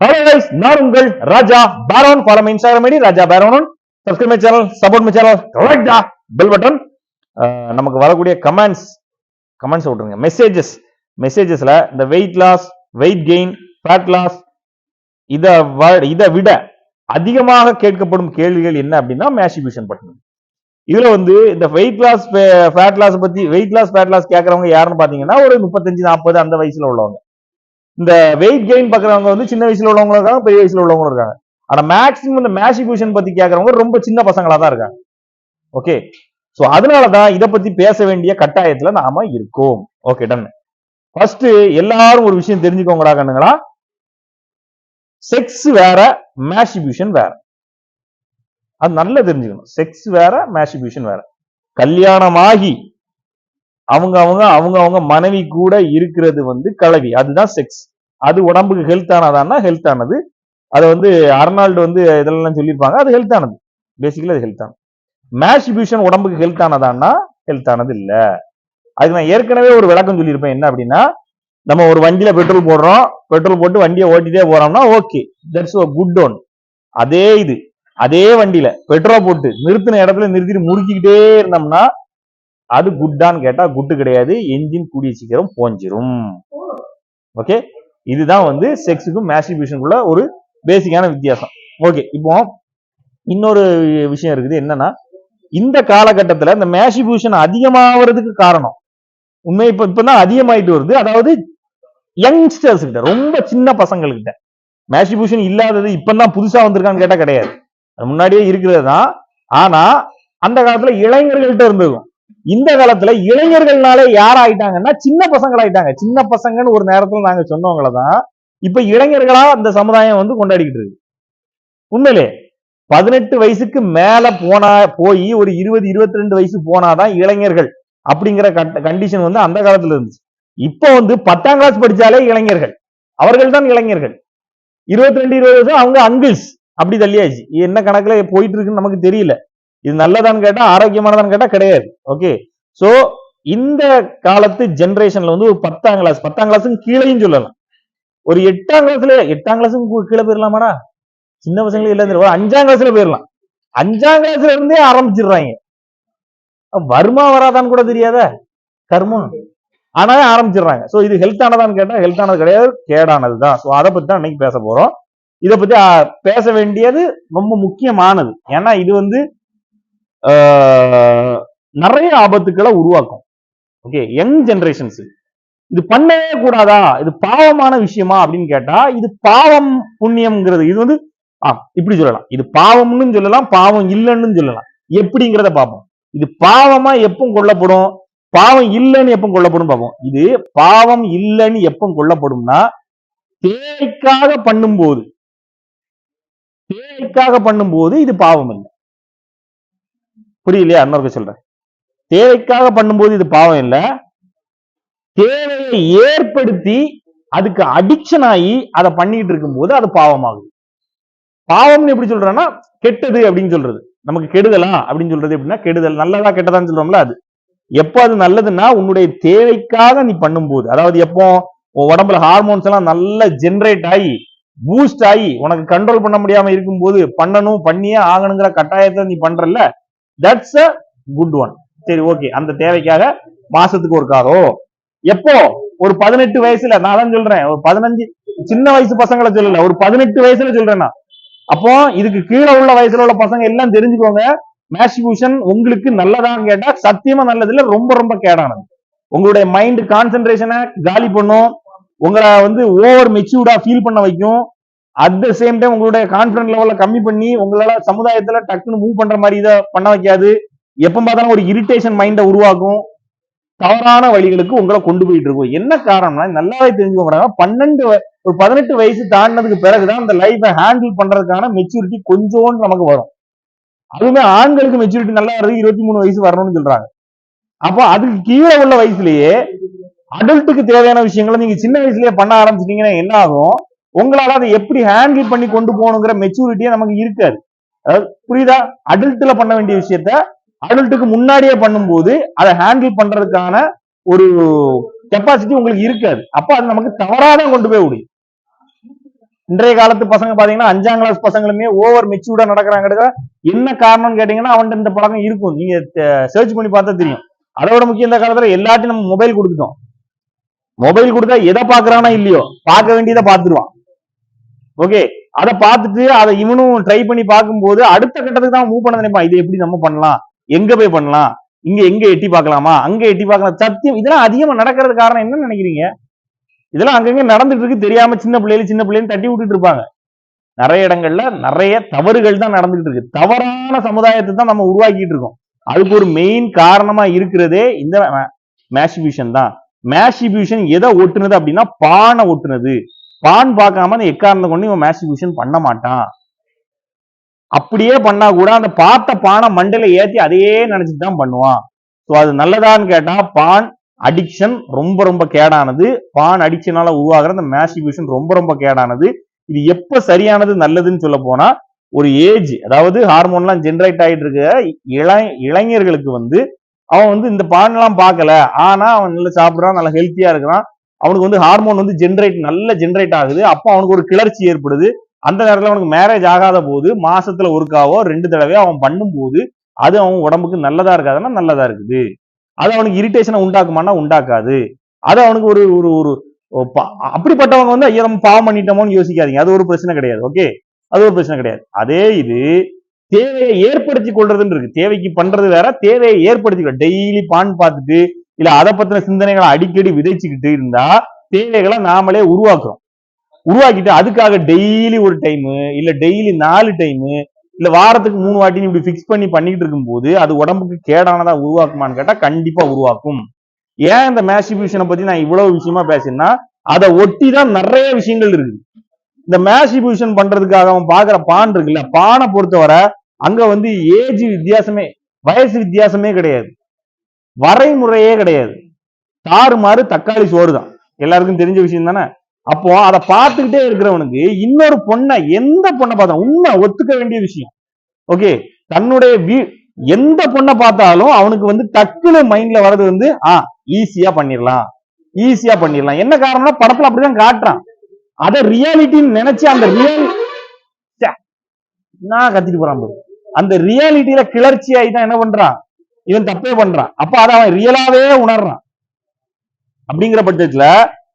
நான் உங்கள் Raja Baron. Follow my Instagram ID Raja Baron subscribe my channel support my channel கரெக்டா bell button நமக்கு வரக்கூடிய comments comments விட்டுருங்க. மெசேஜஸ் மெசேஜஸ்ல இந்த weight loss weight gain fat loss இத வ- இதை விட அதிகமாக கேட்கப்படும் கேள்விகள் என்ன அப்படின்னா மேஷிபியூஷன் பட்டன் இதுல வந்து இந்த வெயிட் லாஸ் ஃபேட் லாஸ் பத்தி வெயிட் லாஸ் ஃபேட் லாஸ் கேட்கறவங்க யாருன்னு பாத்தீங்கன்னா ஒரு முப்பத்தஞ்சு நாற்பது அந்த வயசுல உள்ளவங்க. இந்த வெயிட் கெயின் பாக்குறவங்க வந்து சின்ன வயசுல உள்ளவங்களும் இருக்காங்க பெரிய வயசுல உள்ளவங்க இருக்காங்க. ஆனா மேக்ஸிமம் இந்த மேஷிபியூஷன் பத்தி கேட்கறவங்க ரொம்ப சின்ன பசங்களா தான் இருக்காங்க. ஓகே சோ அதனாலதான் இத பத்தி பேச வேண்டிய கட்டாயத்துல நாம இருக்கோம். ஓகே டன் ஃபர்ஸ்ட் எல்லாரும் ஒரு விஷயம் தெரிஞ்சுக்கோங்கடா கண்ணுங்களா. செக்ஸ் வேற மேஷிபியூஷன் வேற. அது நல்லா தெரிஞ்சுக்கணும். செக்ஸ் வேற மேஷிபியூஷன் வேற. கல்யாணமாகி அவங்க அவங்க அவங்க அவங்க மனைவி கூட இருக்கிறது வந்து கலவி. அதுதான் செக்ஸ் அது உடம்புக்கு ஹெல்த் ஆனதான்னா ஹெல்த் ஆனது. அதை வந்து அர்னால்டு வந்து இதெல்லாம் சொல்லியிருப்பாங்க அது ஹெல்த் ஆனது. பேசிக்கலி அது ஹெல்த் ஆனது. மேஸ்டிபியூஷன் உடம்புக்கு ஹெல்த் ஆனதான்னா ஹெல்த் ஆனது இல்ல. அதுக்கு நான் ஏற்கனவே ஒரு விளக்கம் சொல்லியிருப்பேன் என்ன அப்படின்னா நம்ம ஒரு வண்டியில பெட்ரோல் போடுறோம் பெட்ரோல் போட்டு வண்டியை ஓட்டிட்டே போறோம்னா ஓகே தட்ஸ் குட் ஒன் அதே இது அதே வண்டியில பெட்ரோல் போட்டு நிறுத்தின இடத்துல நிறுத்திட்டு முறுக்கிக்கிட்டே இருந்தோம்னா அது குட்டான்னு கேட்டா குட்டு கிடையாது என்ஜின் கூடிய சீக்கிரம் போஞ்சிரும். ஓகே இதுதான் வந்து செக்ஸுக்கும் மேஸ்டிபியூஷனுக்குள்ள ஒரு பேசிக்கான வித்தியாசம். ஓகே இப்போ இன்னொரு விஷயம் இருக்குது. என்னன்னா இந்த காலகட்டத்தில் இந்த மேஷிபியூஷன் அதிகமாகிறதுக்கு காரணம் உண்மை இப்போ இப்பதான் அதிகமாயிட்டு வருது. அதாவது யங்ஸ்டர்ஸ் கிட்ட ரொம்ப சின்ன பசங்கள்கிட்ட மேஷிபியூஷன் இல்லாதது இப்போ தான் புதுசாக வந்திருக்கான்னு கேட்டால் கிடையாது. முன்னாடியே இருக்கிறது தான் ஆனால் அந்த காலத்தில் இளைஞர்கள்ட்ட இருந்திருக்கும். இந்த காலத்துல இளைஞர்கள்னாலே யார் ஆயிட்டாங்கன்னா சின்ன பசங்கள் ஆயிட்டாங்க. சின்ன பசங்கன்னு ஒரு நேரத்துல நாங்க சொன்னவங்கள தான் இப்ப இளைஞர்களா அந்த சமுதாயம் வந்து கொண்டாடிக்கிட்டு இருக்கு. உண்மையிலே பதினெட்டு வயசுக்கு மேல போனா போய் ஒரு இருபது இருபத்தி ரெண்டு வயசு போனாதான் இளைஞர்கள் அப்படிங்கிற கண்டிஷன் வந்து அந்த காலத்துல இருந்துச்சு. இப்போ வந்து பத்தாம் கிளாஸ் படிச்சாலே இளைஞர்கள். அவர்கள் தான் இளைஞர்கள். இருபத்தி ரெண்டு இருபது வயசு அவங்க அங்கிள்ஸ் அப்படி தள்ளியாச்சு. என்ன கணக்குல போயிட்டு இருக்குன்னு நமக்கு தெரியல. இது நல்லதான்னு கேட்டா ஆரோக்கியமானதான்னு கேட்டா கிடையாது. ஓகே சோ இந்த காலத்து ஜெனரேஷன்ல வந்து ஒரு பத்தாம் கிளாஸ் பத்தாம் கிளாஸுக்கு கீழேயும் சொல்லலாம். ஒரு எட்டாம் கிளாஸ்ல எட்டாம் கிளாஸுக்கு கீழே போயிடலாமாடா? சின்ன பசங்களுக்கு இல்ல தெரியும். ஒரு அஞ்சாம் கிளாஸ்ல போயிடலாம். அஞ்சாம் கிளாஸ்ல இருந்தே ஆரம்பிச்சிடுறாங்க. வருமா வராதான்னு கூட தெரியாத. கர்மம் ஆனா ஆரம்பிச்சிடுறாங்க. சோ இது ஹெல்த் ஆனதான்னு கேட்டா ஹெல்த் ஆனது கிடையாது கேடானது தான். சோ அதை பத்தி தான் இன்னைக்கு பேச போறோம். இதை பத்தி பேச வேண்டியது ரொம்ப முக்கியமானது. ஏன்னா இது வந்து நிறைய ஆபத்துக்களை உருவாக்கும். ஓகே யங் ஜெனரேஷன்ஸ் இது பண்ணவே கூடாதா? இது பாவமான விஷயமா அப்படின்னு கேட்டா இது பாவம் புண்ணியம்ங்கிறது இது வந்து ஆ இப்படி சொல்லலாம். இது பாவம்னு சொல்லலாம் பாவம் இல்லைன்னு சொல்லலாம். எப்படிங்கிறத பார்ப்போம். இது பாவமா எப்பவும் கொல்லப்படும்? பாவம் இல்லைன்னு எப்பவும் கொல்லப்படும் பார்ப்போம். இது பாவம் இல்லைன்னு எப்பவும் கொல்லப்படும்னா தேவைக்காக பண்ணும்போது தேவைக்காக பண்ணும்போது இது பாவம் இல்லை. புரியலையா? இன்னொரு சொல்றேன் தேவைக்காக பண்ணும்போது இது பாவம் இல்லை. தேவையை ஏற்படுத்தி அதுக்கு அடிக்ஷன் ஆகி அதை பண்ணிட்டு இருக்கும்போது அது பாவமாகுது. பாவம்னு எப்படி சொல்றேன்னா கெட்டது அப்படின்னு சொல்றது. நமக்கு கெடுதலா அப்படின்னு சொல்றது எப்படின்னா கெடுதல். நல்லதா கெட்டதான்னு சொல்றோம்ல அது. எப்போ அது நல்லதுன்னா உன்னுடைய தேவைக்காக நீ பண்ணும்போது. அதாவது எப்போ உன் உடம்புல ஹார்மோன்ஸ் எல்லாம் நல்லா ஜென்ரேட் ஆகி பூஸ்ட் ஆகி உனக்கு கண்ட்ரோல் பண்ண முடியாம இருக்கும்போது பண்ணணும் பண்ணியே ஆகணுங்கிற கட்டாயத்தை நீ பண்றல்ல தட்ஸ் அ குட் ஒன் சரி ஓகே அந்த தேவைக்காக மாசத்துக்கு ஒரு காரோ? எப்போ? ஒரு பதினெட்டு வயசுல நான் தான் சொல்றேன். ஒரு பதினஞ்சு சின்ன வயசு பசங்களை சொல்லல. ஒரு பதினெட்டு வயசுல சொல்றேன் நான். அப்போ இதுக்கு கீழே உள்ள வயசுல உள்ள பசங்க எல்லாம் தெரிஞ்சுக்கோங்க. மேஸ்டிபியூஷன் உங்களுக்கு நல்லதான்னு கேட்டா சத்தியமா நல்லது இல்ல ரொம்ப ரொம்ப கேடானது. உங்களுடைய மைண்ட் கான்சென்ட்ரேஷனை காலி பண்ணும். உங்களை வந்து ஓவர் மெச்சூர்டா ஃபீல் பண்ண வைக்கும். அட் த சேம் டைம் உங்களுடைய கான்பிடன்ட் லெவலில் கம்மி பண்ணி உங்களால சமுதாயத்துல டக்குன்னு மூவ் பண்ற மாதிரி இதை பண்ண வைக்காது. எப்ப பார்த்தாலும் ஒரு இரிட்டேஷன் மைண்டை உருவாக்கும். தவறான வழிகளுக்கு உங்களை கொண்டு போயிட்டு இருக்கும். என்ன காரணம்னா நல்லாவே தெரிஞ்சுக்கோங்க பன்னெண்டு ஒரு பதினெட்டு வயசு தாண்டினதுக்கு பிறகுதான் அந்த லைஃபை ஹேண்டில் பண்றதுக்கான மெச்சூரிட்டி கொஞ்சோண்டு நமக்கு வரும். அதுவுமே ஆண்களுக்கு மெச்சூரிட்டி நல்லா வருது இருபத்தி மூணு வயசு வரணும்னு சொல்றாங்க. அப்போ அதுக்கு கீழே உள்ள வயசுலயே அடல்ட்டுக்கு தேவையான விஷயங்களை நீங்க சின்ன வயசுலயே பண்ண ஆரம்பிச்சிட்டீங்கன்னா என்ன ஆகும்? உங்களால அதை எப்படி ஹேண்டில் பண்ணி கொண்டு போகணுங்கிற மெச்சூரிட்டியே நமக்கு இருக்காது. அதாவது புரியுதா? அடல்ட்ல பண்ண வேண்டிய விஷயத்த அடல்ட்டுக்கு முன்னாடியே பண்ணும்போது அதை ஹேண்டில் பண்றதுக்கான ஒரு கெப்பாசிட்டி உங்களுக்கு இருக்காது. அப்ப அது நமக்கு தவறாதான் கொண்டு போய் முடியும் இன்றைய காலத்து பசங்க பாத்தீங்கன்னா அஞ்சாம் கிளாஸ் பசங்களுமே ஓவர் மெச்சூர்டா நடக்கிறாங்க என்ன காரணம்னு கேட்டீங்கன்னா அவன்கிட்ட இந்த பழக்கம் இருக்கும். நீங்க சர்ச் பண்ணி பார்த்தா தெரியும். அதோட முக்கியம் இந்த காலத்துல எல்லாத்தையும் நம்ம மொபைல் கொடுத்துட்டோம். மொபைல் கொடுத்தா எதை பாக்குறானா இல்லையோ? பார்க்க வேண்டியதை பார்த்துருவான். ஓகே அதை பார்த்துட்டு அதை இவனும் ட்ரை பண்ணி பார்க்கும்போது அடுத்த கட்டத்துக்கு தான் மூவ் பண்ண நினைப்பான். இது எப்படி நம்ம பண்ணலாம்? எங்க போய் பண்ணலாம்? இங்க எங்க எட்டி பார்க்கலாமா? அங்க எட்டி பார்க்கலாம் சத்தியம் இதெல்லாம் அதிகமா நடக்கிறது காரணம் என்ன நினைக்கிறீங்க? இதெல்லாம் அங்கங்க நடந்துட்டு இருக்கு. தெரியாம சின்ன பிள்ளைகள் சின்ன பிள்ளைன்னு தட்டி விட்டுட்டு இருப்பாங்க. நிறைய இடங்கள்ல நிறைய தவறுகள் தான் நடந்துகிட்டு இருக்கு. தவறான சமுதாயத்தை தான் நம்ம உருவாக்கிட்டு இருக்கோம். அதுக்கு ஒரு மெயின் காரணமா இருக்கிறதே இந்த மேஷிபியூஷன் தான். மேஷிபியூஷன் எதை ஒட்டுனது அப்படின்னா பானை ஒட்டுனது பான் பார்க்காம அந்த எக்காரணம் கொண்டு இவன் மேஷிபியூஷன் பண்ண மாட்டான். அப்படியே பண்ணா கூட அந்த பார்த்த பானை மண்டையில ஏத்தி அதையே நினைச்சிட்டு தான் பண்ணுவான். ஸோ அது நல்லதான்னு கேட்டா பான் அடிக்ஷன் ரொம்ப ரொம்ப கேடானது. பான் அடிக்ஷனால உருவாகிற அந்த மேஷிபியூஷன் ரொம்ப ரொம்ப கேடானது. இது எப்ப சரியானது நல்லதுன்னு சொல்ல போனா ஒரு ஏஜ் அதாவது ஹார்மோன்லாம் ஜென்ரேட் ஆயிட்டு இருக்க இள இளைஞர்களுக்கு வந்து அவன் வந்து இந்த பானெல்லாம் பார்க்கல. ஆனா அவன் நல்லா சாப்பிடுறான் நல்லா ஹெல்த்தியா இருக்கிறான். அவனுக்கு வந்து ஹார்மோன் வந்து ஜென்ரேட் நல்ல ஜென்ரேட் ஆகுது. அப்போ அவனுக்கு ஒரு கிளர்ச்சி ஏற்படுது. அந்த நேரத்தில் அவனுக்கு மேரேஜ் ஆகாத போது மாசத்துல ஒருக்காவோ ரெண்டு தடவையோ அவன் பண்ணும்போது அது அவன் உடம்புக்கு நல்லதா இருக்காதுன்னா நல்லதா இருக்குது. அது அவனுக்கு இரிட்டேஷனை உண்டாக்குமானா உண்டாக்காது. அது அவனுக்கு ஒரு ஒரு ஒரு அப்படிப்பட்டவங்க வந்து ஐயா நம்ம பாவம் பண்ணிட்டோமோன்னு யோசிக்காதீங்க. அது ஒரு பிரச்சனை கிடையாது ஓகே? அது ஒரு பிரச்சனை கிடையாது. அதே இது தேவையை ஏற்படுத்தி கொள்றதுன்னு இருக்கு. தேவைக்கு பண்றது வேற தேவையை ஏற்படுத்தி டெய்லி பான் பார்த்துட்டு இல்ல அதை பத்தின சிந்தனைகளை அடிக்கடி விதைச்சுக்கிட்டு இருந்தா தேவைகளை நாமளே உருவாக்குறோம். உருவாக்கிட்டு அதுக்காக டெய்லி ஒரு டைம் இல்ல டெய்லி நாலு டைம் இல்ல வாரத்துக்கு மூணு வாட்டி இப்படி ஃபிக்ஸ் பண்ணி பண்ணிட்டு இருக்கும்போது அது உடம்புக்கு கேடானதா உருவாக்குமான்னு கேட்டா கண்டிப்பா உருவாக்கும். ஏன் இந்த மேசிபியூஷனை பத்தி நான் இவ்வளவு விஷயமா பேசினா அதை ஒட்டி தான் நிறைய விஷயங்கள் இருக்கு இந்த மேசிபியூஷன் பண்றதுக்காக அவன் பாக்குற பான் இருக்குல்ல பானை பொறுத்தவரை அங்க வந்து ஏஜ் வித்தியாசமே வயசு வித்தியாசமே கிடையாது. வரைமுறையே கிடையாது. தாறுமாறு தக்காளி சோறு தான் எல்லாருக்கும் தெரிஞ்ச விஷயம் தானே? அப்போ அதை பார்த்துக்கிட்டே இருக்கிறவனுக்கு இன்னொரு பொண்ணை எந்த பொண்ணை பார்த்தா உண்மை ஒத்துக்க வேண்டிய விஷயம். ஓகே? தன்னுடைய வீ எந்த பொண்ணை பார்த்தாலும் அவனுக்கு வந்து டக்குனு மைண்ட்ல வர்றது வந்து ஆ ஈஸியா பண்ணிடலாம். ஈஸியா பண்ணிடலாம். என்ன காரணம்னா படத்துல அப்படிதான் காட்டுறான். அதை ரியாலிட்டின்னு நினைச்சு அந்த ரியல் நான் கத்திட்டு போறான் அந்த ரியாலிட்டியில கிளர்ச்சி ஆகி தான் என்ன பண்றான்? இவன் தப்பே பண்றான். அப்ப அதை அவன் ரியலாவே உணர்றான். அப்படிங்கிற பட்சத்துல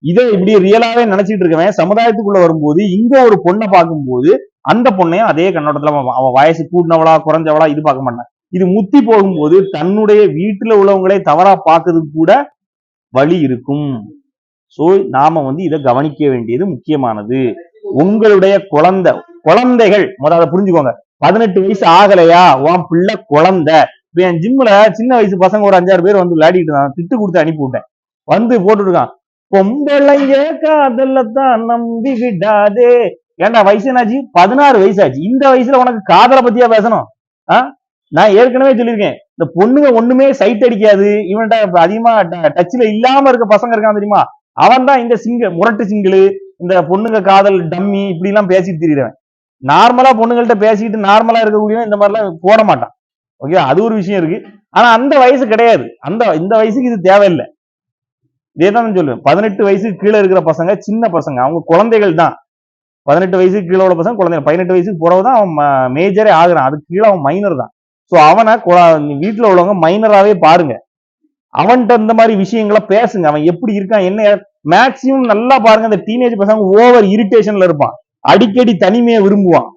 இதை இப்படி ரியலாவே நினைச்சிட்டு இருக்கவன் சமுதாயத்துக்குள்ள வரும்போது இங்க ஒரு பொண்ணை பார்க்கும்போது அந்த பொண்ணையும் அதே கண்ணோட்டத்துல அவன் அவன் வயசு கூடினவளா குறைஞ்சவளா இது பார்க்க மாட்டான். இது முத்தி போகும்போது தன்னுடைய வீட்டுல உள்ளவங்களே தவறா பார்க்கறதுக்கு கூட வழி இருக்கும். சோ நாம வந்து இதை கவனிக்க வேண்டியது முக்கியமானது. உங்களுடைய குழந்தை குழந்தைகள் முதல்ல அதை புரிஞ்சுக்கோங்க. பதினெட்டு வயசு ஆகலையா? உன் பிள்ளை குழந்தை. இப்போ என் ஜிம்ல சின்ன வயசு பசங்க ஒரு அஞ்சாறு பேர் வந்து விளையாடிட்டு இருந்தாங்க. திட்டு கொடுத்து அனுப்பி விட்டேன். வந்து போட்டுட்டு இருக்கான் பொம்பளைங்க காதல்ல தான் நம்பி விடாதே. ஏன்டா வயசு என்னாச்சு? பதினாறு வயசாச்சு. இந்த வயசுல உனக்கு காதலை பத்தியா பேசணும்? ஆ? நான் ஏற்கனவே சொல்லியிருக்கேன். இந்த பொண்ணுங்க ஒண்ணுமே சைட் அடிக்காது. இவன்கிட்ட அதிகமா டச்ல இல்லாம இருக்க பசங்க இருக்கான் தெரியுமா? அவன் தான் இந்த சிங்கிள் முரட்டு சிங்கிள் இந்த பொண்ணுங்க காதல் டம்மி இப்படி எல்லாம் பேசிட்டு திரியிறவன். நார்மலா பொண்ணுங்கள்ட்ட பேசிட்டு நார்மலா இருக்கக்கூடிய இந்த மாதிரிலாம் போட மாட்டான். ஓகே அது ஒரு விஷயம் இருக்கு. ஆனா அந்த வயசு கிடையாது. அந்த இந்த வயசுக்கு இது தேவையில்லை. இதே தான் சொல்லுவேன் பதினெட்டு வயசுக்கு கீழே இருக்கிற பசங்க சின்ன பசங்க அவங்க குழந்தைகள் தான். பதினெட்டு வயசுக்கு கீழே உள்ள பசங்க குழந்தைகள். பதினெட்டு வயசுக்கு போறவங்க தான் அவன் மேஜரே ஆகுறான். அதுக்கு கீழே அவன் மைனர் தான். ஸோ அவனை வீட்டில் வீட்டுல உள்ளவங்க மைனராவே பாருங்க. அவன்கிட்ட இந்த மாதிரி விஷயங்களை பேசுங்க. அவன் எப்படி இருக்கான் என்ன மேக்சிமம் நல்லா பாருங்க. அந்த டீனேஜ் பசங்க ஓவர் இரிட்டேஷன்ல இருப்பான். அடிக்கடி தனிமையை விரும்புவான்.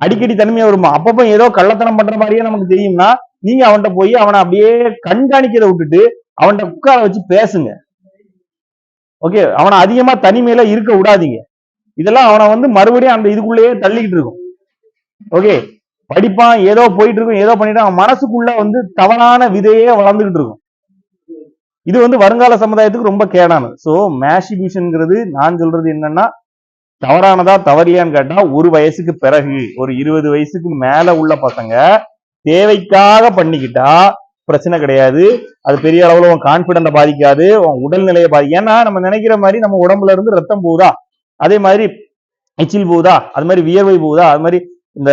அடிக்கடி தனிமையா வருமா? அப்பப்போ ஏதோ கள்ளத்தனம் பண்ற மாதிரியே நமக்கு தெரியும்னா நீங்க அவன்கிட்ட போய் அவனை அப்படியே கண்காணிக்கிறத விட்டுட்டு அவன்கிட்ட உட்கார வச்சு பேசுங்க. ஓகே அவனை அதிகமா தனிமையில இருக்க விடாதீங்க. இதெல்லாம் அவனை வந்து மறுபடியும் அந்த இதுக்குள்ளேயே தள்ளிக்கிட்டு இருக்கும். ஓகே படிப்பான் ஏதோ போயிட்டு இருக்கும் ஏதோ பண்ணிட்டு அவன் மனசுக்குள்ள வந்து தவறான விதையே வளர்ந்துகிட்டு இருக்கும். இது வந்து வருங்கால சமுதாயத்துக்கு ரொம்ப கேடானது. சோ மேஷிபியூஷன்ங்கிறது நான் சொல்றது என்னன்னா தவறானதா தவறியான்னு கேட்டா ஒரு வயசுக்கு பிறகு ஒரு இருபது வயசுக்கு மேல உள்ள பசங்க தேவைக்காக பண்ணிக்கிட்டா பிரச்சனை கிடையாது. அது பெரிய அளவுல உன் கான்பிடண்ட பாதிக்காது உன் உடல்நிலையை பாதி ஏன்னா நம்ம நினைக்கிற மாதிரி நம்ம உடம்புல இருந்து ரத்தம் போகுதா? அதே மாதிரி எச்சில் போகுதா? அது மாதிரி வியர்வை போகுதா? அது மாதிரி இந்த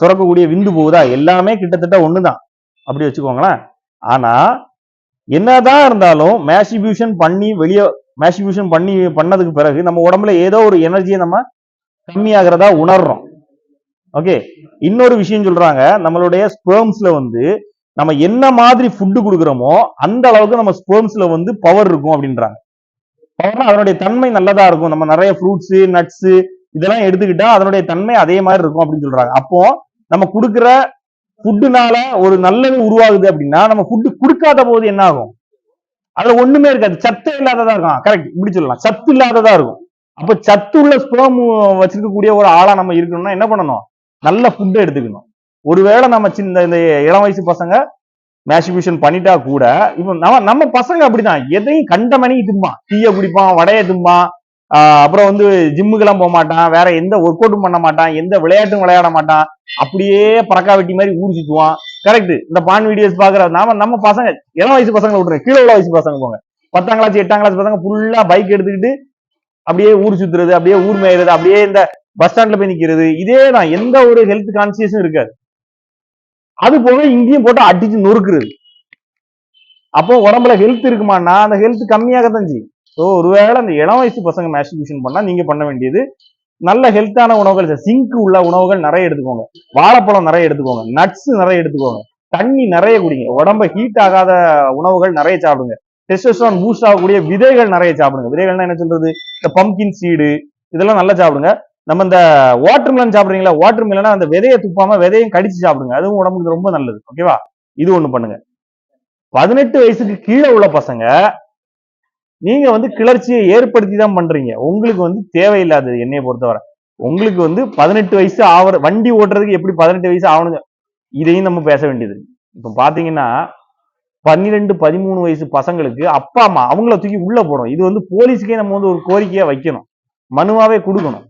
சுரக்கக்கூடிய விந்து போகுதா? எல்லாமே கிட்டத்தட்ட ஒண்ணுதான். அப்படி வச்சுக்கோங்களேன். ஆனா என்னதான் இருந்தாலும் மேஸ்டிபியூஷன் பண்ணி வெளியே மேஸ்டிபியூஷன் பண்ணி பண்ணதுக்கு பிறகு நம்ம உடம்புல ஏதோ ஒரு எனர்ஜியை நம்ம கம்மியாகிறதா உணர்றோம். ஓகே இன்னொரு விஷயம் சொல்றாங்க நம்மளுடைய ஸ்பெர்ம்ஸ்ல வந்து நம்ம என்ன மாதிரி ஃபுட்டு கொடுக்குறோமோ அந்த அளவுக்கு நம்ம ஸ்பேர்ம்ஸ்ல வந்து பவர் இருக்கும் அப்படின்றாங்க. பவர்னா அதனுடைய தன்மை நல்லதா இருக்கும். நம்ம நிறைய ஃப்ரூட்ஸ் நட்ஸ் இதெல்லாம் எடுத்துக்கிட்டா அதனுடைய தன்மை அதே மாதிரி இருக்கும் அப்படின்னு சொல்றாங்க. அப்போ நம்ம கொடுக்குற ஃபுட்டுனால ஒரு நல்லது உருவாகுது அப்படின்னா நம்ம ஃபுட்டு கொடுக்காத போது என்ன ஆகும்? அதுல ஒண்ணுமே இருக்காது. சத்து இல்லாததா இருக்கும். கரெக்ட் இப்படி சொல்லலாம். சத்து இல்லாததா இருக்கும். அப்ப சத்து உள்ள ஸ்பேம் வச்சிருக்கக்கூடிய ஒரு ஆளா நம்ம இருக்கணும்னா என்ன பண்ணணும்? நல்ல ஃபுட்டை எடுத்துக்கணும். ஒருவேளை நம்ம சின்ன இந்த இளம் வயசு பசங்க மேஸ்டிபியூஷன் பண்ணிட்டா கூட இப்போ நம்ம நம்ம பசங்க அப்படிதான். எதையும் கண்ட மணிக்கு திம்பான். டீயை குடிப்பான் வடையை திம்பான் ஆஹ் அப்புறம் வந்து ஜிம்முக்கெல்லாம் போக மாட்டான். வேற எந்த ஒர்க் அவுட்டும் பண்ண மாட்டான். எந்த விளையாட்டும் விளையாட மாட்டான். அப்படியே பறக்கா வெட்டி மாதிரி ஊர் சுத்துவான். கரெக்ட் இந்த பான் வீடியோஸ் பாக்குற நாம நம்ம பசங்க இளம் வயசு பசங்களை விட்டுருங்க. கீழே உள்ள வயசு பசங்க போங்க. பத்தாம் கிளாஸ் எட்டாம் கிளாஸ் பசங்க ஃபுல்லா பைக் எடுத்துக்கிட்டு அப்படியே ஊர் சுத்துறது அப்படியே ஊர் மேயிறது அப்படியே இந்த பஸ் ஸ்டாண்ட்ல போய் நிக்கிறது. இதே தான். எந்த ஒரு ஹெல்த் கான்சியஸும் இருக்காது. அது போக இங்கேயும் போட்டு அடிச்சு நொறுக்குறது. அப்போ உடம்புல ஹெல்த் இருக்குமானா அந்த ஹெல்த் கம்மியாகத்தான் செய்யும். ஸோ ஒருவேளை அந்த இளம் வயசு பசங்க மேஸ்டிபியூஷன் பண்ணா நீங்க பண்ண வேண்டியது நல்ல ஹெல்த்தான உணவுகள் சிங்க் உள்ள உணவுகள் நிறைய எடுத்துக்கோங்க. வாழைப்பழம் நிறைய எடுத்துக்கோங்க. நட்ஸ் நிறைய எடுத்துக்கோங்க. தண்ணி நிறைய குடிங்க. உடம்ப ஹீட் ஆகாத உணவுகள் நிறைய சாப்பிடுங்க. டெஸ்டஸ்ட்ரான் பூஸ்ட் ஆகக்கூடிய விதைகள் நிறைய சாப்பிடுங்க. விதைகள்னா என்ன சொல்றது? இந்த பம்கின் சீடு இதெல்லாம் நல்லா சாப்பிடுங்க. நம்ம இந்த வாட்டர் மிலன் சாப்பிடுறீங்களா? வாட்டர் மிலனா அந்த விதையை துப்பாம விதையும் கடிச்சு சாப்பிடுங்க. அதுவும் உடம்புக்கு ரொம்ப நல்லது. ஓகேவா இது ஒண்ணு பண்ணுங்க. பதினெட்டு வயசுக்கு கீழே உள்ள பசங்க நீங்க வந்து கிளர்ச்சியை ஏற்படுத்தி தான் பண்றீங்க. உங்களுக்கு வந்து தேவையில்லாதது என்னைய பொறுத்தவரை. உங்களுக்கு வந்து பதினெட்டு வயசு ஆவற வண்டி ஓட்டுறதுக்கு எப்படி பதினெட்டு வயசு ஆகணுங்க இதையும் நம்ம பேச வேண்டியது. இப்போ பார்த்தீங்கன்னா பாத்தீங்கன்னா பன்னிரெண்டு பதிமூணு வயசு பசங்களுக்கு அப்பா அம்மா அவங்கள தூக்கி உள்ள போடும் இது வந்து போலீஸுக்கே நம்ம வந்து ஒரு கோரிக்கையா வைக்கணும். மனுவாவே கொடுக்கணும்.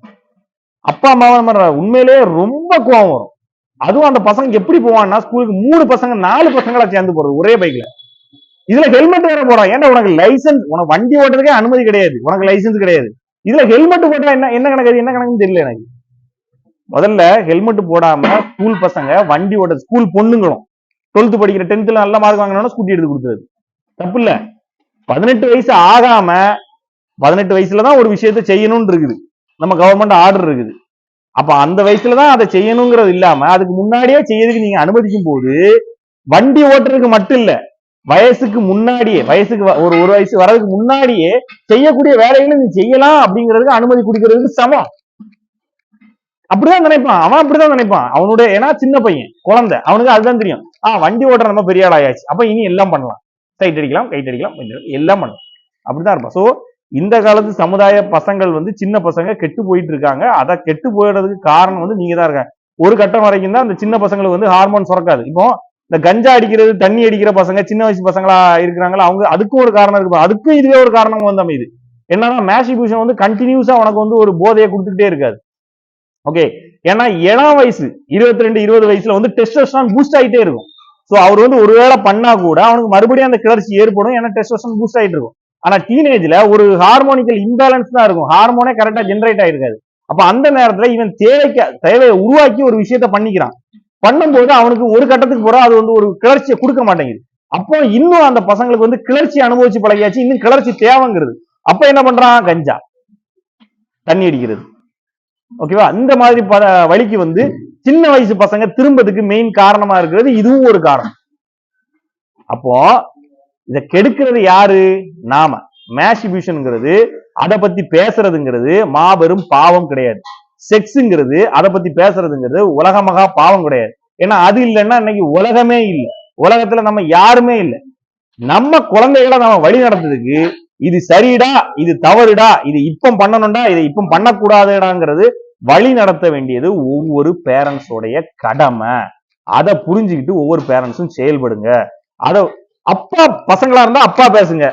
அப்பா அம்மாவை நம்ம உண்மையிலேயே ரொம்ப கோவம் வரும். அதுவும் அந்த பசங்க எப்படி போவான்னா ஸ்கூலுக்கு மூணு பசங்க நாலு பசங்களா சேர்ந்து போறது ஒரே பைக்ல இதுல ஹெல்மெட் வேற போறான் ஏன்னா உனக்கு லைசென்ஸ் உனக்கு வண்டி ஓட்டுறதுக்கே அனுமதி கிடையாது. உனக்கு லைசென்ஸ் கிடையாது. இதுல ஹெல்மெட் போட்டா என்ன என்ன கணக்கு என்ன கணக்குன்னு தெரியல எனக்கு. முதல்ல ஹெல்மெட் போடாம ஸ்கூல் பசங்க வண்டி ஓட்ட ஸ்கூல் பொண்ணுங்களும் டுவெல்த் படிக்கிற டென்த்ல நல்ல மார்க் வாங்கினோம்னா ஸ்கூட்டி எடுத்து கொடுக்குறது தப்பு இல்ல. பதினெட்டு வயசு ஆகாம பதினெட்டு வயசுல தான் ஒரு விஷயத்த செய்யணும்னு இருக்குது. நம்ம கவர்மெண்ட் ஆர்டர் இருக்குது. அப்ப அந்த வயசுல தான் அதை செய்யணுங்கிறது இல்லாம அதுக்கு முன்னாடியே செய்யறதுக்கு நீங்க அனுமதிக்கும் போது வண்டி ஓட்டுறதுக்கு மட்டும் இல்ல வயசுக்கு முன்னாடியே வயசுக்கு வ- ஒரு ஒரு வயசு வர்றதுக்கு முன்னாடியே செய்யக்கூடிய வேலைகளை நீ செய்யலாம் அப்படிங்கிறதுக்கு அனுமதி கொடுக்கறதுக்கு சமம். அப்படிதான் நினைப்பான். அவன் அப்படிதான் நினைப்பான். அவனுடைய ஏன்னா சின்ன பையன் குழந்தை. அவனுக்கு அதுதான் தெரியும். ஆ வண்டி ஓட்டுற நம்ம பெரிய ஆள் ஆயாச்சு அப்ப இனி எல்லாம் பண்ணலாம். சைட் அடிக்கலாம் கைட் அடிக்கலாம் கொஞ்சம் அடிக்கலாம், எல்லாம் பண்ணலாம். அப்படிதான் இருப்பான். சோ இந்த காலத்து சமுதாய பசங்கள் வந்து சின்ன பசங்க கெட்டு போயிட்டு இருக்காங்க. அதை கெட்டு போயிடுறதுக்கு காரணம் வந்து நீங்க தான் இருக்காங்க ஒரு கட்டம் வரைக்கும் தான் அந்த சின்ன பசங்களுக்கு வந்து ஹார்மோன் சுரக்காது. இப்போ இந்த கஞ்சா அடிக்கிறது தண்ணி அடிக்கிற பசங்க சின்ன வயசு பசங்களா இருக்கிறாங்களா அவங்க அதுக்கும் ஒரு காரணம் இருக்கு. அதுக்கும் இதுவே ஒரு காரணம் வந்து அமையுது. என்னன்னா மேஷிபியூஷன் வந்து கண்டினியூஸா உனக்கு வந்து ஒரு போதையை கொடுத்துக்கிட்டே இருக்காது. ஓகே ஏன்னா ஏழாம் வயசு இருபத்தி ரெண்டு இருபது வயசுல வந்து டெஸ்டோஸ்டான் பூஸ்ட் ஆயிட்டே இருக்கும். சோ அவர் வந்து ஒருவேளை பண்ணா கூட அவனுக்கு மறுபடியும் அந்த கிளர்ச்சி ஏற்படும். ஏன்னா டெஸ்டோஸ்டான் பூஸ்ட் ஆயிட்டு இருக்கும். ஆனா டீனேஜ்ல ஒரு ஹார்மோனிக்கல் இம்பேலன்ஸ் தான் இருக்கும். ஹார்மோனே கரெக்டா ஜென்ரேட் ஆயிருக்காது. அப்ப அந்த நேரத்துல இவன் தேவைக்கு தேவையை உருவாக்கி ஒரு விஷயத்த பண்ணிக்கிறான். பண்ணும்போது அவனுக்கு ஒரு கட்டத்துக்கு போற அது வந்து ஒரு கிளர்ச்சியை கொடுக்க மாட்டேங்குது. அப்போ இன்னும் அந்த பசங்களுக்கு வந்து கிளர்ச்சி அனுபவிச்சு பழகியாச்சு. இன்னும் கிளர்ச்சி தேவைங்கிறது. அப்ப என்ன பண்றான்? கஞ்சா. தண்ணி அடிக்கிறது. ஓகேவா இந்த மாதிரி வழிக்கு வந்து சின்ன வயசு பசங்க திரும்பதுக்கு மெயின் காரணமா இருக்கிறது இதுவும் ஒரு காரணம். அப்போ இத கெடுக்கிறது யாரு? நாம. மேஷிபியூஷன்ங்கிறது அதை பத்தி பேசுறதுங்கிறது மாபெரும் பாவம் கிடையாது. செக்ஸுங்கிறது அதை பத்தி பேசுறதுங்கிறது உலக மகா பாவம் கிடையாது. ஏன்னா அது இல்லைன்னா இன்னைக்கு உலகமே இல்லை. உலகத்துல நம்ம யாருமே இல்லை. நம்ம குழந்தைகளை நம்ம வழி நடத்துறதுக்கு இது சரிடா இது தவறுடா இது இப்ப பண்ணணும்டா இதை இப்ப பண்ணக்கூடாதுடாங்கிறது வழி நடத்த வேண்டியது ஒவ்வொரு பேரண்ட்ஸோடைய கடமை. அதை புரிஞ்சுக்கிட்டு ஒவ்வொரு பேரண்ட்ஸும் செயல்படுங்க. அத அப்பா பசங்களா இருந்தா அப்பா பேசுங்க.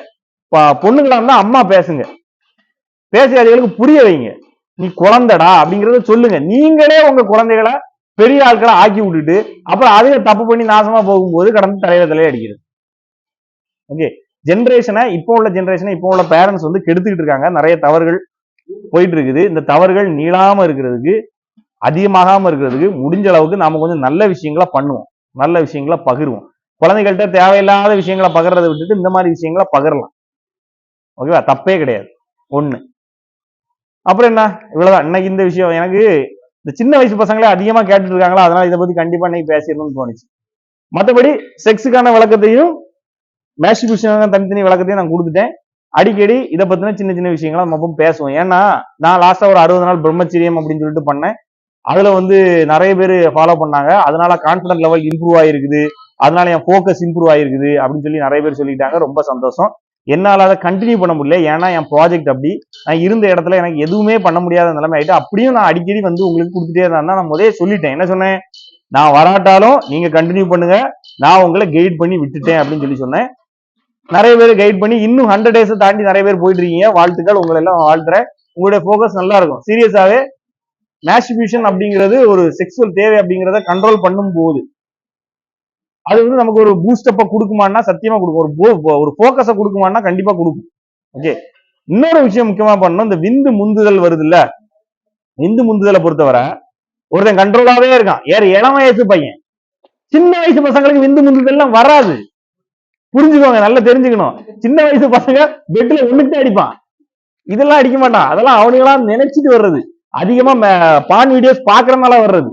பொண்ணுங்களா இருந்தா அம்மா பேசுங்க. பேசி அதுகளுக்கு புரிய வைங்க. நீ குழந்தைடா அப்படிங்கறத சொல்லுங்க. நீங்களே உங்க குழந்தைகளை பெரிய ஆட்களை ஆக்கி விட்டுட்டு அப்புறம் அதுக தப்பு பண்ணி நாசமா போகும்போது கடந்து தலையில தலையை அடிக்கிறது. ஓகே ஜென்ரேஷனை இப்போ உள்ள ஜென்ரேஷனை இப்போ உள்ள பேரண்ட்ஸ் வந்து கெடுத்துக்கிட்டு இருக்காங்க. நிறைய தவறுகள் போயிட்டு இருக்குது இந்த தவறுகள் நீளாம இருக்கிறதுக்கு அதிகமாகாம இருக்கிறதுக்கு முடிஞ்ச அளவுக்கு நாம கொஞ்சம் நல்ல விஷயங்களை பண்ணுவோம். நல்ல விஷயங்களை பகிர்வோம். குழந்தைகள்கிட்ட தேவையில்லாத விஷயங்களை பகிர்றதை விட்டுட்டு இந்த மாதிரி விஷயங்களை பகிரலாம். ஓகேவா தப்பே கிடையாது. ஒண்ணு. அப்புறம் என்ன? இவ்வளவுதான். இன்னைக்கு இந்த விஷயம். எனக்கு இந்த சின்ன வயசு பசங்களே அதிகமா கேட்டுட்டு இருக்காங்களா அதனால இதை பத்தி கண்டிப்பா இன்னைக்கு பேசிடணும்னு தோணுச்சு. மற்றபடி செக்ஸுக்கான விளக்கத்தையும் மேஸ்டிபியூஷனுக்கான தனித்தனி விளக்கத்தையும் நான் கொடுத்துட்டேன். அடிக்கடி இதை பத்தின சின்ன சின்ன விஷயங்களை நம்ம அப்போ பேசுவோம். ஏன்னா நான் லாஸ்டா ஒரு அறுபது நாள் பிரம்மச்சரியம் அப்படின்னு சொல்லிட்டு பண்ணேன். அதுல வந்து நிறைய பேர் ஃபாலோ பண்ணாங்க. அதனால கான்பிடன்ட் லெவல் இம்ப்ரூவ் ஆயிருக்குது. அதனால என் ஃபோக்கஸ் இம்ப்ரூவ் ஆயிருக்குது அப்படின்னு சொல்லி நிறைய பேர் சொல்லிட்டாங்க. ரொம்ப சந்தோஷம். என்னால் அதை கண்டினியூ பண்ண முடியல. ஏன்னா என் ப்ராஜெக்ட் அப்படி நான் இருந்த இடத்துல எனக்கு எதுவுமே பண்ண முடியாத நிலைமை ஆயிட்டு அப்படியும் நான் அடிக்கடி வந்து உங்களுக்கு கொடுத்துட்டே இருந்தா நான் முதலே சொல்லிட்டேன். என்ன சொன்னேன்? நான் வராட்டாலும் நீங்க கண்டினியூ பண்ணுங்க. நான் உங்களை கைட் பண்ணி விட்டுட்டேன் அப்படின்னு சொல்லி சொன்னேன். நிறைய பேர் கைட் பண்ணி இன்னும் ஹண்ட்ரட் டேஸை தாண்டி நிறைய பேர் போயிட்டு இருக்கீங்க. வாழ்த்துக்கள். உங்களை எல்லாம் வாழ்த்துறேன். உங்களுடைய ஃபோக்கஸ் நல்லா இருக்கும். சீரியஸாவே மேஸ்டிபியூஷன் அப்படிங்கிறது ஒரு செக்ஸுவல் தேவை அப்படிங்கிறத கண்ட்ரோல் பண்ணும் போது அது வந்து நமக்கு ஒரு பூஸ்டப்பை கொடுக்குமான்னா சத்தியமா கொடுக்கும். ஒரு ஒரு ஃபோக்கஸை கொடுக்குமான்னா கண்டிப்பா கொடுக்கும். ஓகே இன்னொரு விஷயம் முக்கியமா பண்ணணும். இந்த விந்து முந்துதல் வருது இல்ல விந்து முந்துதலை பொறுத்தவரை ஒருத்தன் கண்ட்ரோலாவே இருக்கான். ஏற இளம் வயசு பையன். சின்ன வயசு பசங்களுக்கு விந்து முந்துதல்லாம் வராது. புரிஞ்சுக்கோங்க நல்லா தெரிஞ்சுக்கணும். சின்ன வயசு பசங்க பெட்ல ஒண்ணுக்கு அடிப்பான். இதெல்லாம் அடிக்க மாட்டான். அதெல்லாம் அவனுங்களாம் நினைச்சிட்டு வர்றது. அதிகமா பான் வீடியோஸ் பாக்குறதுனால வர்றது.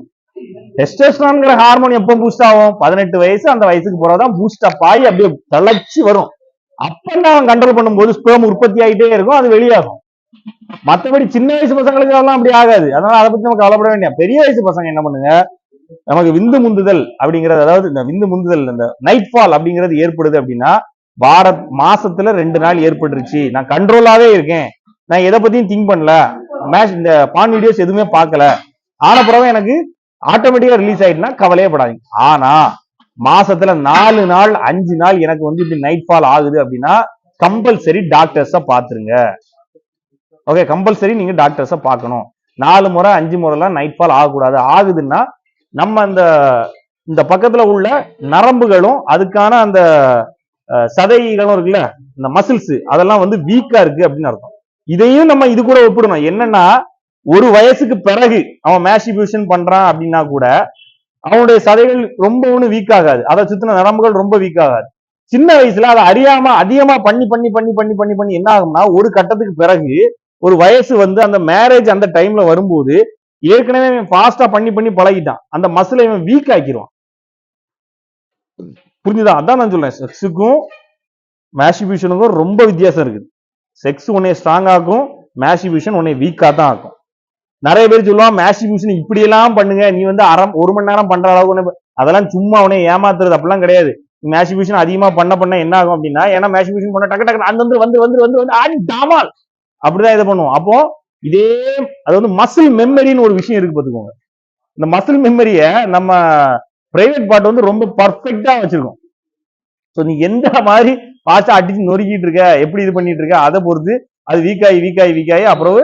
டெஸ்டோஸ்டரான்ங்கிற ஹார்மோன் எப்போ பூஸ்ட் ஆகும்? பதினெட்டு வயசு அந்த வயசுக்கு போறதான் பூஸ்ட் அப் ஆகி அப்படியே தளர்ச்சி வரும். அப்பதான் அவன் கண்ட்ரோல் பண்ணும்போது ஸ்பேம் உற்பத்தி ஆகிட்டே இருக்கும் அது வெளியாகும். மத்தபடி சின்ன வயசு பசங்களுக்கு அதெல்லாம் அப்படி ஆகாது. அதனால அதை பத்தி நம்ம கவலைப்பட வேண்டிய பெரிய வயசு பசங்க என்ன பண்ணுங்க? நமக்கு விந்து முந்துதல் அப்படிங்கிறது அதாவது இந்த விந்து முந்துதல் இந்த நைட் ஃபால் அப்படிங்கிறது ஏற்படுது அப்படின்னா வார மாசத்துல ரெண்டு நாள் ஏற்பட்டுருச்சு. நான் கண்ட்ரோலாவே இருக்கேன். நான் எதை பத்தியும் திங்க் பண்ணல. மேட்ச் இந்த பான் வீடியோஸ் எதுவுமே பார்க்கல. ஆன பிறகு எனக்கு ஆட்டோமேட்டிக்கா ரிலீஸ் ஆயிட்டுனா கவலையே படாதீங்க. ஆனா மாசத்துல நாலு நாள் அஞ்சு நாள் எனக்கு வந்து இப்படி நைட் ஃபால் ஆகுது அப்படின்னா கம்பல்சரி டாக்டர்ஸ பாத்துருங்க ஓகே கம்பல்சரி நீங்க டாக்டர்ஸ பார்க்கணும். நாலு முறை அஞ்சு முறைலாம் நைட் ஃபால் ஆகக்கூடாது. ஆகுதுன்னா நம்ம அந்த இந்த பக்கத்துல உள்ள நரம்புகளும் அதுக்கான அந்த சதைகளும் இருக்குல்ல இந்த மசில்ஸ் அதெல்லாம் வந்து வீக்கா இருக்கு அப்படின்னு அர்த்தம். இதையும் நம்ம இது கூட ஒப்பிடணும். என்னன்னா ஒரு வயசுக்கு பிறகு அவன் மேஷிபியூஷன் பண்றான் அப்படின்னா கூட அவனுடைய சதைகள் ரொம்ப ஒன்றும் வீக் ஆகாது. அதை சுத்தின நரம்புகள் ரொம்ப வீக் ஆகாது. சின்ன வயசுல அதை அறியாம அதிகமா பண்ணி பண்ணி பண்ணி பண்ணி பண்ணி பண்ணி என்ன ஆகும்னா ஒரு கட்டத்துக்கு பிறகு ஒரு வயசு வந்து அந்த மேரேஜ் அந்த டைம்ல வரும்போது ஏற்கனவே இவன் ஃபாஸ்டா பண்ணி பண்ணி பழகிட்டான். அந்த மசில இவன் வீக் ஆக்கிடுவான் புரிஞ்சுதா? அதான் நான் சொல்றேன். செக்ஸுக்கும் மேஷிபியூஷனுக்கும் ரொம்ப வித்தியாசம் இருக்குது. செக்ஸ் உன்னை ஸ்ட்ராங் ஆகும் மேஷிபியூஷன் உன்னை வீக்கா தான் ஆக்கும். நிறைய பேர் சொல்லுவான் மேஸ்டிபியூஷன் இப்படி எல்லாம் பண்ணுங்க. நீ வந்து அரை ஒரு மணி நேரம் பண்ற அளவுக்கு உன்னை- அதெல்லாம் சும்மா உன்னை ஏமாத்துறது அப்படிலாம் கிடையாது. மேஸ்டிபியூஷன் அதிகமா பண்ண பண்ண என்ன ஆகும் அப்படின்னா ஏன்னா மேஸ்டிபியூஷன் பண்ண டக்கு டக்கு அந்த வந்து வந்து வந்து வந்து ஆடி டாமால். அப்படிதான் இதை பண்ணுவோம். அப்போ இதே அது வந்து மசில் மெமரின்னு ஒரு விஷயம் இருக்கு பாத்துக்கோங்க இந்த மசில் மெமரிய நம்ம பிரைவேட் பார்ட் வந்து ரொம்ப பர்ஃபெக்டா வச்சிருக்கோம். ஸோ நீ எந்த மாதிரி பாஸ்டா அடிச்சு நொறுக்கிட்டு இருக்க எப்படி இது பண்ணிட்டு இருக்க அதை பொறுத்து அது வீக்காயி வீக்காயி வீக்காயி அப்புறம்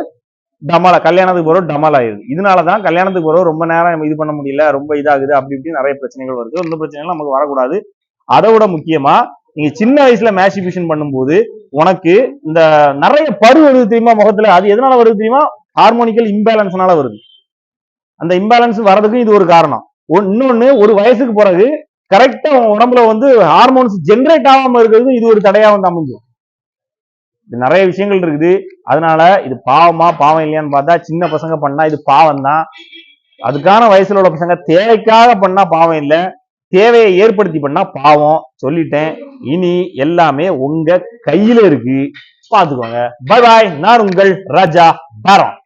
டமாலா கல்யாணத்துக்கு போறோம் டமால் ஆயிடுது. இதனாலதான் கல்யாணத்துக்கு போறோம் ரொம்ப நேரம் நம்ம இது பண்ண முடியல ரொம்ப இதாகுது அப்படி இப்படி நிறைய பிரச்சனைகள் வருது. இந்த பிரச்சனைகள் நமக்கு வரக்கூடாது. அதை விட முக்கியமா நீங்க சின்ன வயசுல மேஸ்டிபியூஷன் பண்ணும்போது உனக்கு இந்த நிறைய பரு வருது தெரியுமா முகத்துல? அது எதனால வருது தெரியுமா? ஹார்மோனிக்கல் இம்பேலன்ஸ்னால வருது. அந்த இம்பேலன்ஸ் வர்றதுக்கும் இது ஒரு காரணம். ஒன்- இன்னொன்னு ஒரு வயசுக்கு பிறகு கரெக்டா உன் உடம்புல வந்து ஹார்மோன்ஸ் ஜென்ரேட் ஆகாம இருக்கிறது இது ஒரு தடையா வந்து அமைஞ்சிடும் இது நிறைய விஷயங்கள் இருக்குது. அதனால இது பாவமா பாவம் இல்லையான்னு பார்த்தா சின்ன பசங்க பண்ணா இது பாவம் தான் அதுக்கான வயசுல உள்ள பசங்க தேவைக்காக பண்ணா பாவம் இல்லை. தேவையை ஏற்படுத்தி பண்ணா பாவம். சொல்லிட்டேன். இனி எல்லாமே உங்க கையில இருக்கு. பாத்துக்கோங்க பாய் பாய் நான் உங்கள் ராஜா பாரம்